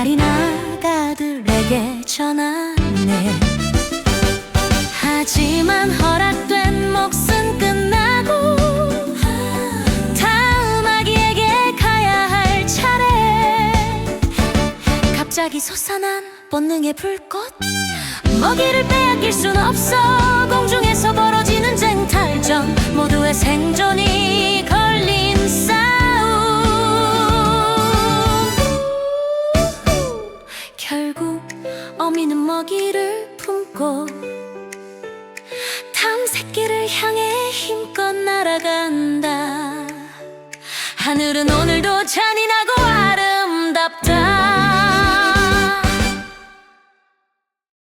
어린아가들에게 전하네. 하지만 허락된 몫은 끝나고 다음 아기에게 가야 할 차례. 갑자기 솟아난 본능의 불꽃. 먹이를 빼앗길 순 없어. 공중에서 벌어지는 쟁탈전. 모두의 생존이 걸 어미는 먹이를 품고 다음 새끼를 향해 힘껏 날아간다. 하늘은 오늘도 잔인하고